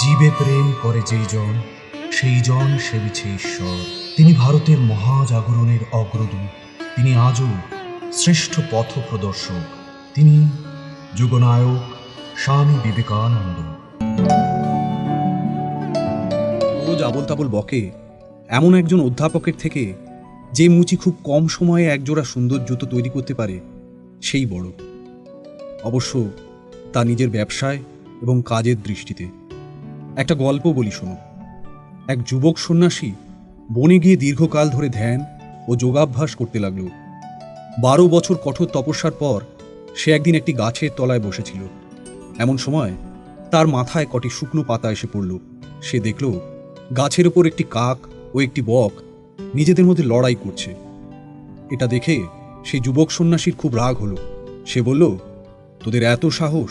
জীবে প্রেম করে যেই জন, সেই জন সেবিছে ঈশ্বর। তিনি ভারতের মহাজাগরণের অগ্রদূত। তিনি আজও শ্রেষ্ঠ পথ প্রদর্শক তিনি যুগনায়ক স্বামী বিবেকানন্দ। রোজ আবল তাবল বকে এমন একজন অধ্যাপকের থেকে যে মুচি খুব কম সময়ে একজোড়া সুন্দর জুতো তৈরি করতে পারে, সেই বড়। অবশ্য তা নিজের ব্যবসায় এবং কাজের দৃষ্টিতে। একটা গল্প বলি শোনো এক যুবক সন্ন্যাসী বনে গিয়ে দীর্ঘকাল ধরে ধ্যান ও যোগাভ্যাস করতে লাগল। বারো বছর কঠোর তপস্যার পর সে একদিন একটি গাছের তলায় বসেছিল। এমন সময় তার মাথায় কটি শুকনো পাতা এসে পড়ল। সে দেখল গাছের ওপর একটি কাক ও একটি বক নিজেদের মধ্যে লড়াই করছে। এটা দেখে সেই যুবক সন্ন্যাসীর খুব রাগ হলো। সে বলল, তোদের এত সাহস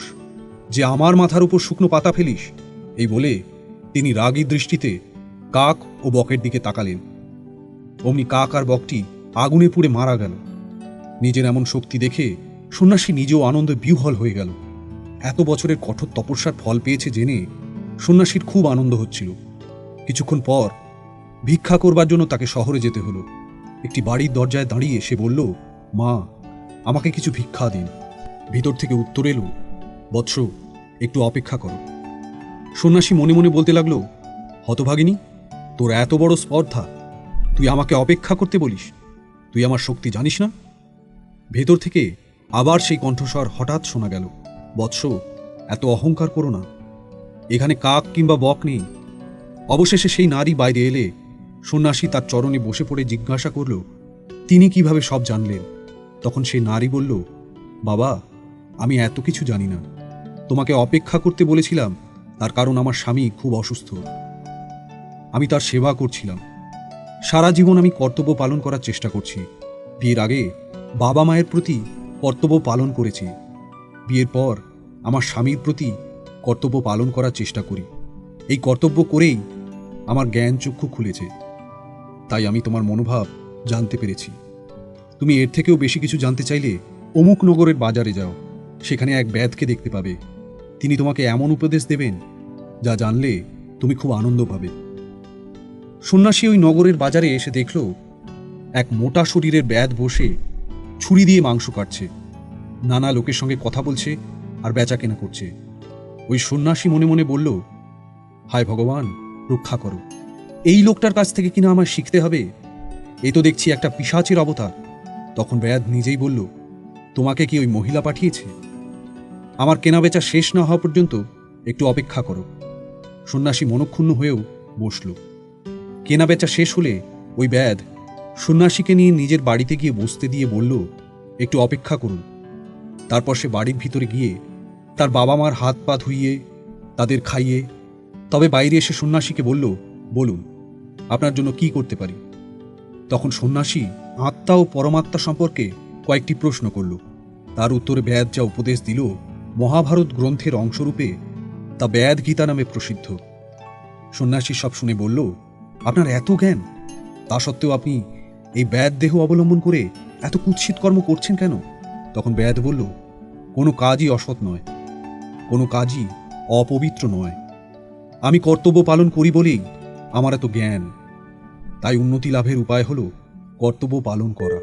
যে আমার মাথার উপর শুকনো পাতা ফেলিস? এই বলে তিনি রাগী দৃষ্টিতে কাক ও বকের দিকে তাকালেন। অমনি কাক আর বকটি আগুনে পুড়ে মারা গেল। নিজের এমন শক্তি দেখে সন্ন্যাসী নিজেও আনন্দে বিহ্বল হয়ে গেল। এত বছরের কঠোর তপস্যার ফল পেয়েছে জেনে সন্ন্যাসীর খুব আনন্দ হচ্ছিল। কিছুক্ষণ পর ভিক্ষা করবার জন্য তাকে শহরে যেতে হলো। একটি বাড়ির দরজায় দাঁড়িয়ে সে বলল, মা, আমাকে কিছু ভিক্ষা দিন। ভিতর থেকে উত্তর এলো, বৎস, একটু অপেক্ষা করো। সন্ন্যাসী মনে মনে বলতে লাগল, হতভাগিনী, তোর এত বড় স্পর্ধা, তুই আমাকে অপেক্ষা করতে বলিস। তুই আমার শক্তি জানিস না? ভেতর থেকে আবার সেই কণ্ঠস্বর হঠাৎ শোনা গেল, বৎস, এত অহংকার করো না। এখানে কাক কিংবা বক নেই। অবশেষে সেই নারী বাইরে এলে সন্ন্যাসী তার চরণে বসে পড়ে জিজ্ঞাসা করল, তিনি কীভাবে সব জানলেন? তখন সেই নারী বলল, বাবা, আমি এত কিছু জানি না। তোমাকে অপেক্ষা করতে বলেছিলাম তার কারণ আমার স্বামী খুব অসুস্থ। আমি তার সেবা করছিলাম। সারা জীবন আমি কর্তব্য পালন করার চেষ্টা করছি। বিয়ের আগে বাবা মায়ের প্রতি কর্তব্য পালন করেছি। বিয়ের পর আমার স্বামীর প্রতি কর্তব্য পালন করার চেষ্টা করি। এই কর্তব্য করেই আমার জ্ঞান চক্ষু খুলেছে। তাই আমি তোমার মনোভাব জানতে পেরেছি। তুমি এর থেকেও বেশি কিছু জানতে চাইলে অমুক নগরের বাজারে যাও। সেখানে এক ব্যাধকে দেখতে পাবে। তিনি তোমাকে এমন উপদেশ দেবেন যা জানলে তুমি খুব আনন্দ পাবে। সন্ন্যাসী ওই নগরের বাজারে এসে দেখল, এক মোটা শরীরের ব্যাধ বসে ছুরি দিয়ে মাংস কাটছে। নানা লোকের সঙ্গে কথা বলছে আর বেচা কেনা করছে। ওই সন্ন্যাসী মনে মনে বলল, হায় ভগবান, রক্ষা করো। এই লোকটার কাছ থেকে কিনা আমার শিখতে হবে? এ তো দেখছি একটা পিসাচের অবতার। তখন ব্যাধ নিজেই বলল, তোমাকে কি ওই মহিলা পাঠিয়েছে? আমার কেনাবেচা শেষ না হওয়া পর্যন্ত একটু অপেক্ষা করো। সন্ন্যাসী মনক্ষুণ্ণ হয়েও বসল। কেনাবেচা শেষ হলে ওই ব্যাধ সন্ন্যাসীকে নিয়ে নিজের বাড়িতে গিয়ে বসতে দিয়ে বলল, একটু অপেক্ষা করুন। তারপর সে বাড়ির ভিতরে গিয়ে তার বাবা মার হাত পা ধুইয়ে, তাদের খাইয়ে, তবে বাইরে এসে সন্ন্যাসীকে বলল, বলুন, আপনার জন্য কি করতে পারি? তখন সন্ন্যাসী আত্মা ও পরমাত্মা সম্পর্কে কয়েকটি প্রশ্ন করল। তার উত্তরে ব্যাদ যা উপদেশ দিল মহাভারত গ্রন্থের অংশরূপে তা ব্যাদ গীতা নামে প্রসিদ্ধ। সন্ন্যাসী সব শুনে বলল, আপনার এত জ্ঞান, তা সত্ত্বেও আপনি এই ব্যাদ দেহ অবলম্বন করে এত কুৎসিত কর্ম করছেন কেন? তখন ব্যাদ বলল, কোনো কাজই অসৎ নয়, কোনো কাজই অপবিত্র নয়। আমি কর্তব্য পালন করি বলেই আমার এত জ্ঞান। তাই উন্নতি লাভের উপায় হল কর্তব্য পালন করা।